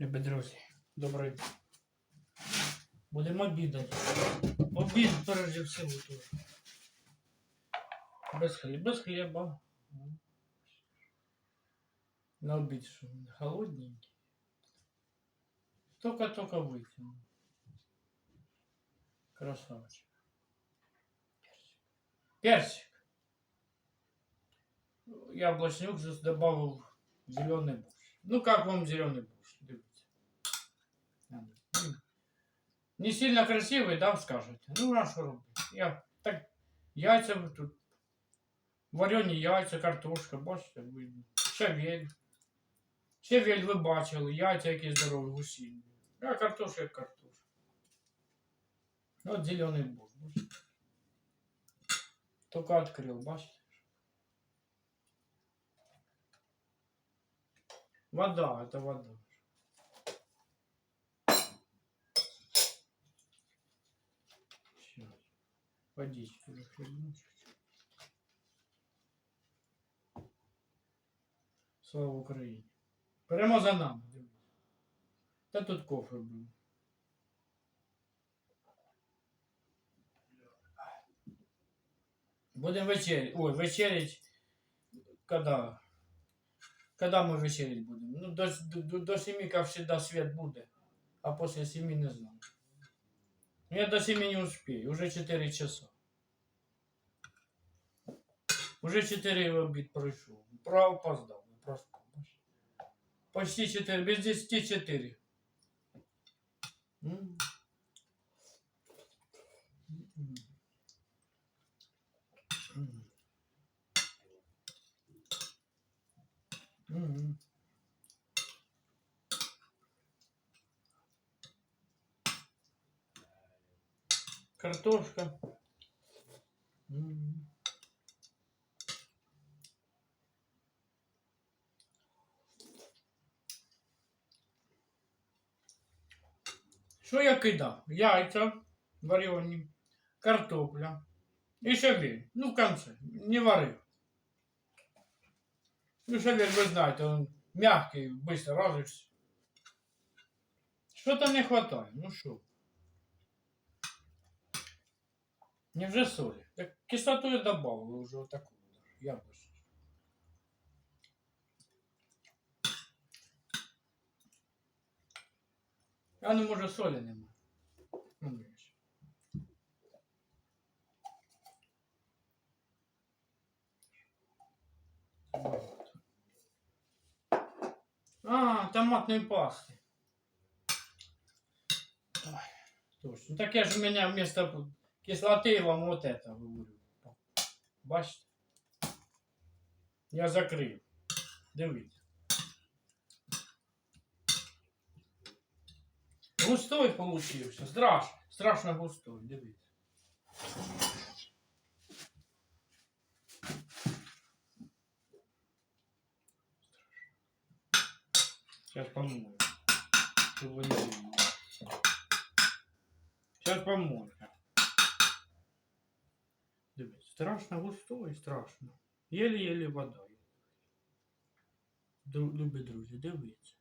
Любі друзі, добрий день. Будемо обідати. Обід прежде всього тут. Без хліба, без хліба. На обід що він холодненький. Только-только вытянул. Красавчик. Персик. Яблочный уксус добавил зеленый борщ. Ну как вам зеленый борщ? Не сильно красивый, да, скажете? Ну, а що робити? Я так яйця ви тут. Варені яйця, картошка, бачите, видно. Щавель. Щавель ви бачили, яйця які здорові гусіні. А картошка як картошка. От зеленый борщ. бачите? Только открыл, бачите? Вода, это вода. Водички захлебну чуть-чуть. Слава Україні. Прямо за нами. дивіться. Та тут кофе був. Будем вечерять. Ой, вечерять. Когда? Когда мы вечерять будем? Ну, до, до, до 7, как всегда, свет будет. А после 7 не знаю. Ну, Я до 7 не успею. Уже 4 часа. Уже 4 в обід пройшов. Право опоздал. Проспав. бачиш. Почти 4. Без 10 4. М. М. М. М Картошка. М. Що я кидав? Яйця варені, картопля і шавель. Ну, в конце. Не варив. Ну, шавель, ви знаєте, он мягкий, быстро разишься. Що там не хватає? Ну що? Невже солі? Так кислоту я добавил уже вот такую даже, яблочную. А ну може солі нема. Ну, бачиш. Багато. А, томатної пасти. Ой, точно. Так я же у меня вместо кислоты вам вот это говорю. Бачите? Я закрив. Дивіться. Густой получився. Страш, страшно густой. Дивіться. Страшно густой, страшно. Єлі-єлі вода. Дру- Любі друзі, дивіться.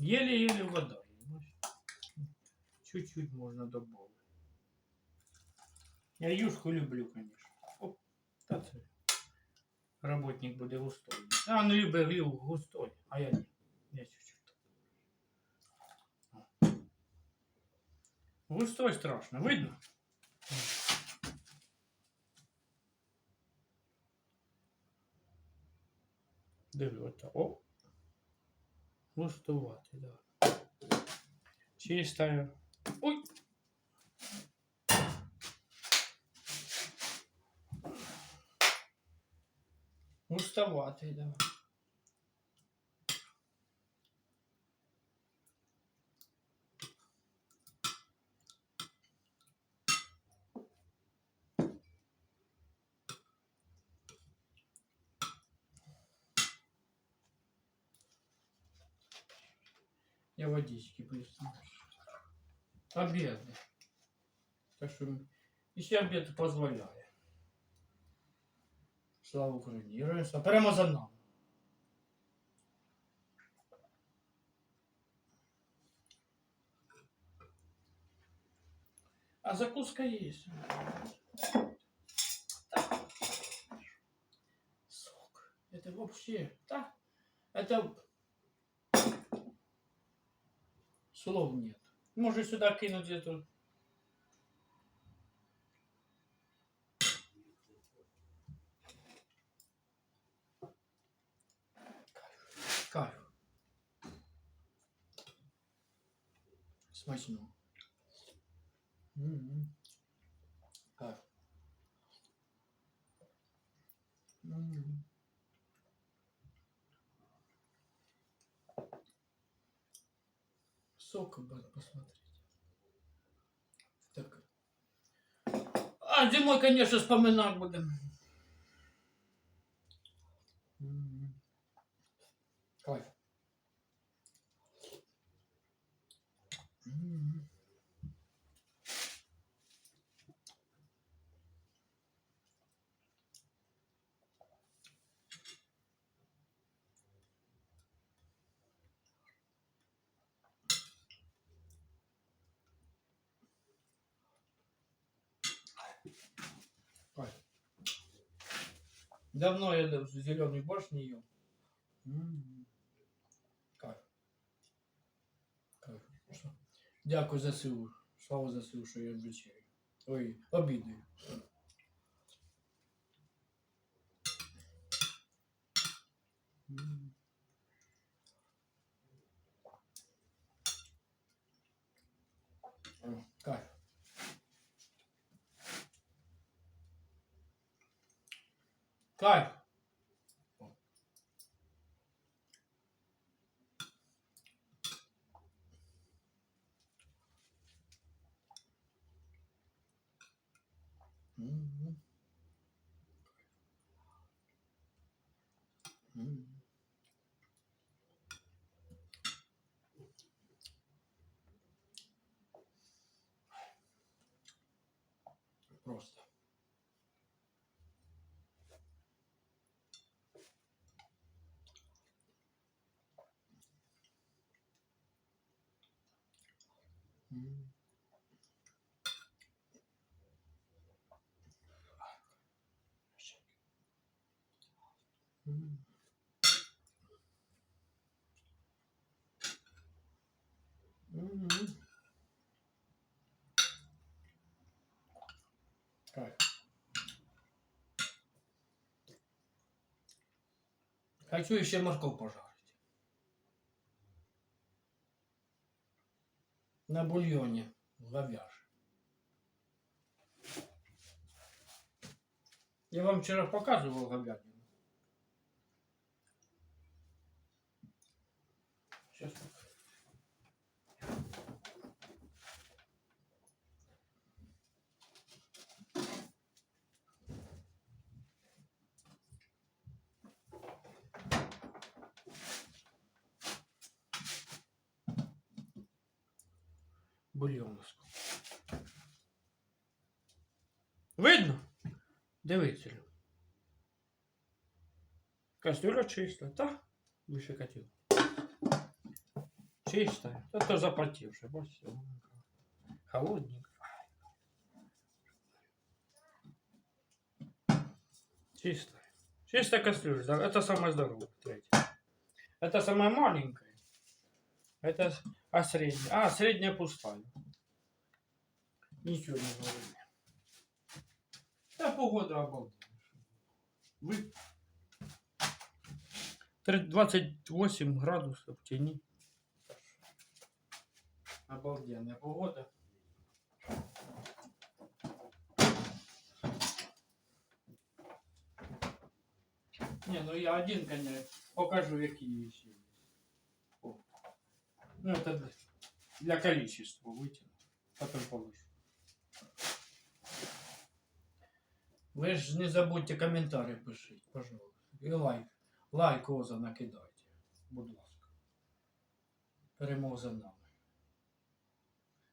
Еле-еле вода. понимаешь? Чуть-чуть можно добавить. Я юшку люблю. Оп, та це. Работник буде густой. А, ну любить густой, а я ні. Я чуть-чуть. Густой страшно, видно? Дивіться. О, Густувати, да. Чистая. Ой! Густоватый, да. Я водички быстро. Обеды. Так что, если обед позволяет. Слава Украине, Героям. Прямо за нами. А закуска есть. Так. Сок. Это вообще... Да. Это слов нет. Может сюда кинуть эту. Кайф. Смачно. М-м. Кайф. М. Сок бы посмотреть. Так. А, зимой, конечно, вспоминать будем. М. Кайф. М. Кайф. Давно я зеленый борщ не ел. М. Кайф. Кайф. Що? Дякую за силу. Слава за силу, що я обіцяю. Ой, обідаю. М. О, Кайф. Кайф. М. М. Просто. Кайф. Хочу еще морковь пожарить. На бульоне говяжь. Я вам вчера показывал говядину. Сейчас. Бульйон. Видно? Дивіться. Кастрюля чиста, та? Вище хотів. Чиста. Та то запотівши, бачите. вона яка Холодненька. Чистая. Чистая кастрюля. да, Это самая здоровая. Третья. Это самая маленькая. Это... а средняя? А, средняя пустая. Ничего не говорю. Да погода обалденная. Вы... Тр- 28 градусов в тени. Обалденная погода. Не, ну я один, конечно, покажу, какие. О. Ну, это для- количества вытяну. Потом положу. Ви ж не забудьте коментарі пишіть, пожалуйста. І лайк. Лайк Оза накидайте. Будь ласка. Перемога за нами.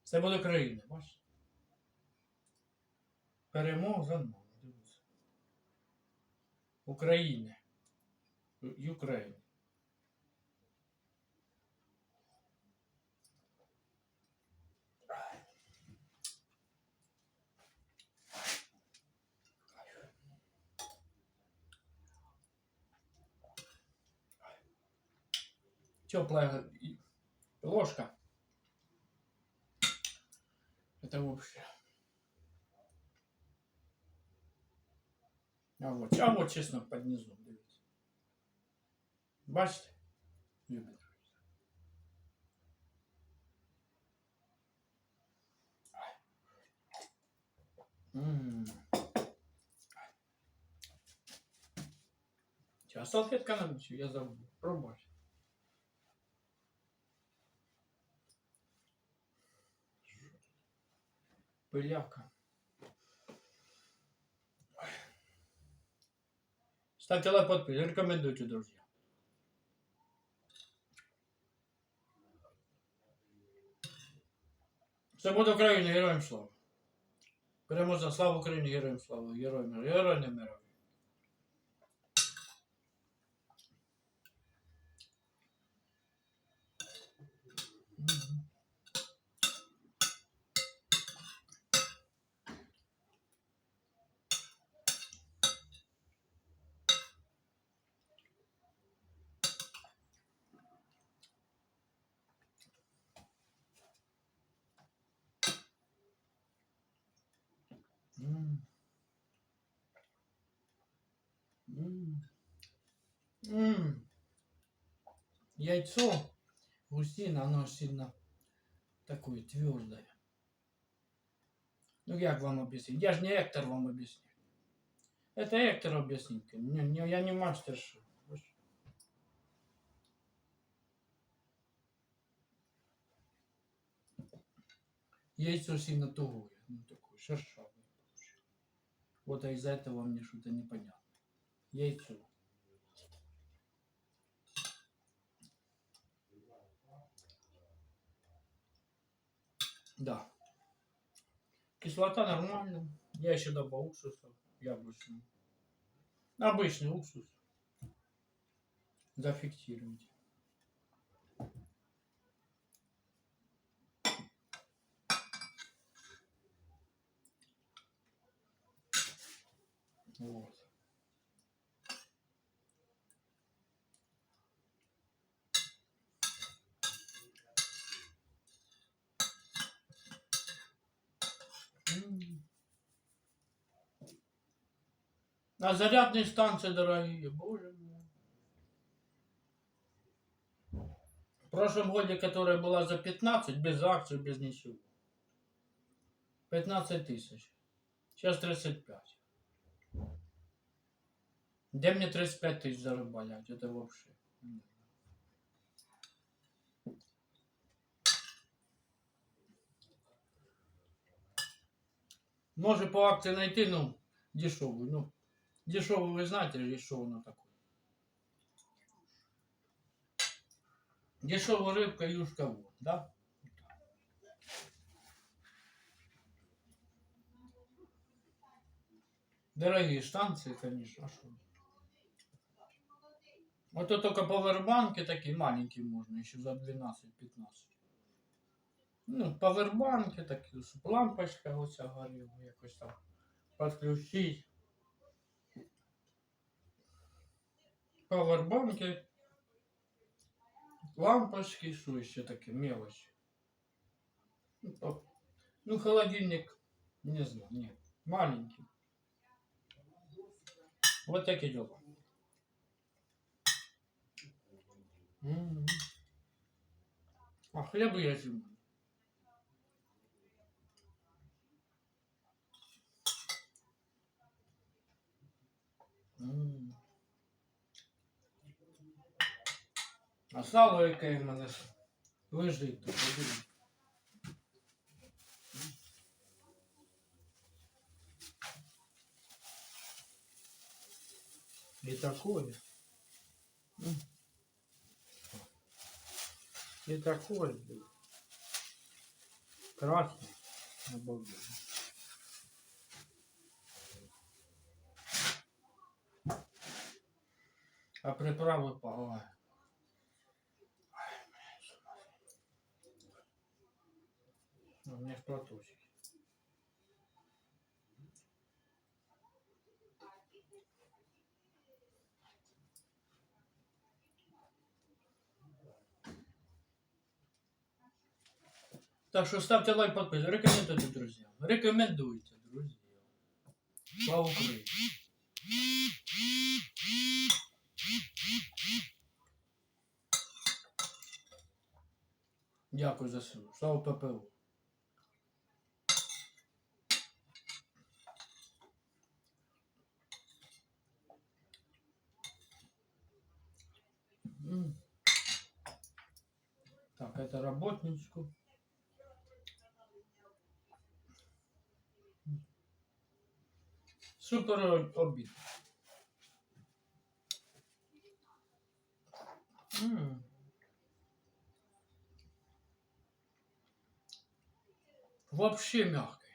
Це буде країна, бачите? Перемога за нами. Дивіться. України. Україна. Теплая ложка. Это вообще. А вот, а вот чесно під низом, дивіться. Бачите? Чё, а салфетка на ночь, я забыл. Пробовать. Пылявка. Ставьте лайк, подписывайтесь, рекомендуйте, друзья. Все буде Україна, героям слава. Переможна слава Україні, героям слава, героям, героям не мирові. Мгм. М. М. М. Яйцо гусиное, оно сильно такое твердое. Ну як вам объяснить? Я же не Эктор вам объясню. Это Эктор объяснит. Не, не, я не мастер? Яйцо сильно тугое, ну такое шершавое. Вот а из-за этого мне что-то непонятно. Яйцо. Да. Кислота нормальная. Я еще добавил уксуса яблочного. Обычный уксус. Зафиксируйте. Вот. М. А зарядные станции дорогие, боже мой. В прошлом году, которая была за 15, без акций, без ничего. 15 тысяч. Сейчас 35. Где мне 35 тысяч зарабатывать? Это вообще. м. Может по акции найти, ну, дешевую. Ну, дешевую вы знаете, дешевую на такую. Дешевая рыбка, юшка, вот, да? Дорогие станции, конечно. а шо? Вот это только павербанки такие маленькие можно, еще за 12-15. Ну, павербанки такі, щоб лампочка оця горіла, якось там підключити. Павербанки, лампочки, що ще таке, мелочі. Ну, то- ну, холодильник, не знаю, нет, маленький. Вот такие дела. М. А хлеба я зиму. М. А сало яке в мене лежить тут. И такое. И такое, блин. Красный. Обалденно. А приправы пала. У меня в платочек. Так що ставте лайк, підписуйтесь. Рекомендуйте, друзі. Рекомендуйте, друзі. Слава Україні. Дякую за силу. Слава ППУ. Так, это работничку. Супер обід. М. Вообще мягкий.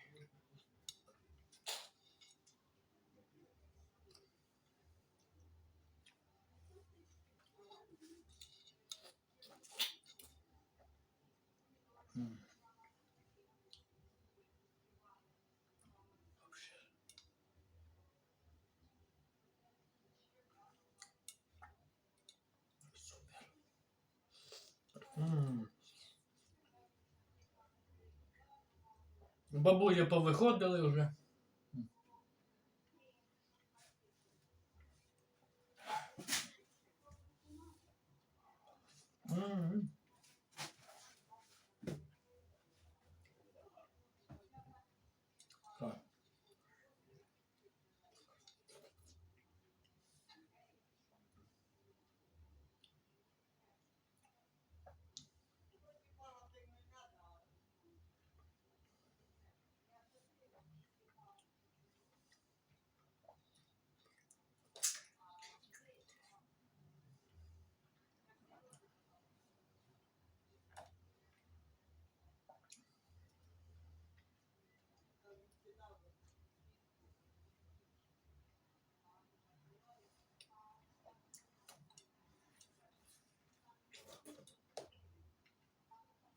М. Вообще. Супер. М. Бабулі повиходили вже. М. Так.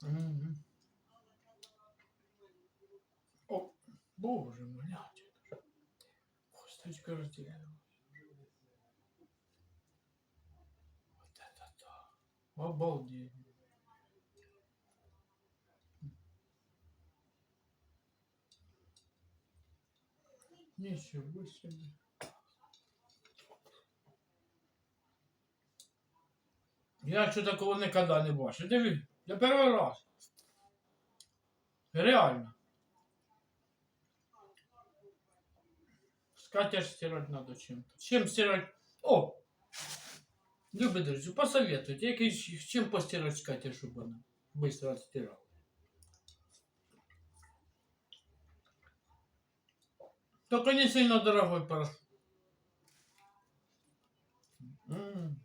Мгм. О, боже мой. Косточка разделена. Вот это да. Обалдеть. Ничего себе. Я що такого ніколи не бачив. Диви, я перший раз. Реально. Скатерть стирать надо чем-то. Чем стирать? О! Любі друзі, посоветуйте, якийсь, чим постирати скатерть, щоб вона быстро отстирала. Только не сильно дорогой порошок. М.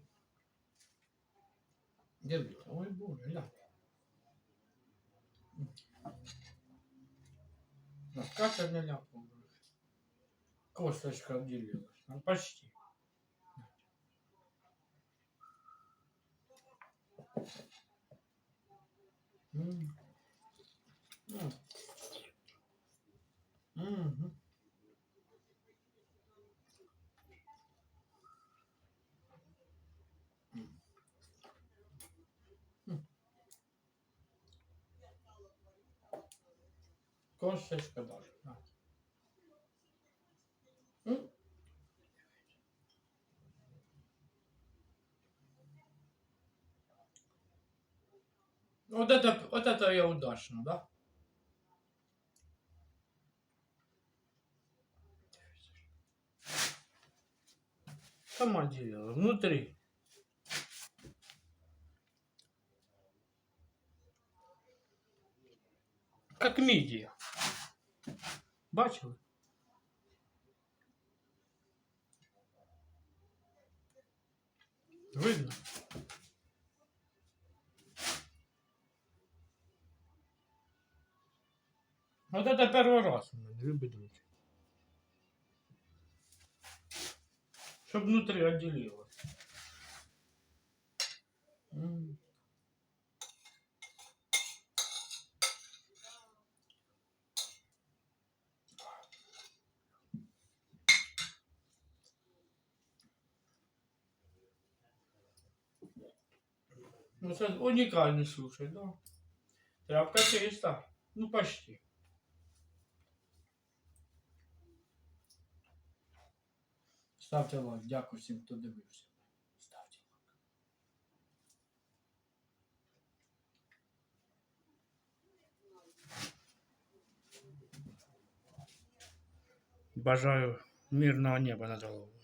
Дивіться, ой боже, ля. На скатерть не ляпнул. Косточка отделилась. Ну, почти. М. М. Мгм. Да. М. Вот это, вот это я удачно, да? Сама делала, внутри. Как мидия. Бачили? Видно? Вот это первый раз у мене, любі друзі. Щоб внутрі отделилось. Ну, це унікальний слушай, да? Тряпка чиста. Ну, почти. Ставте лайк. Дякую всім, хто дивився. Ставте лайк. Бажаю мирного неба над головою.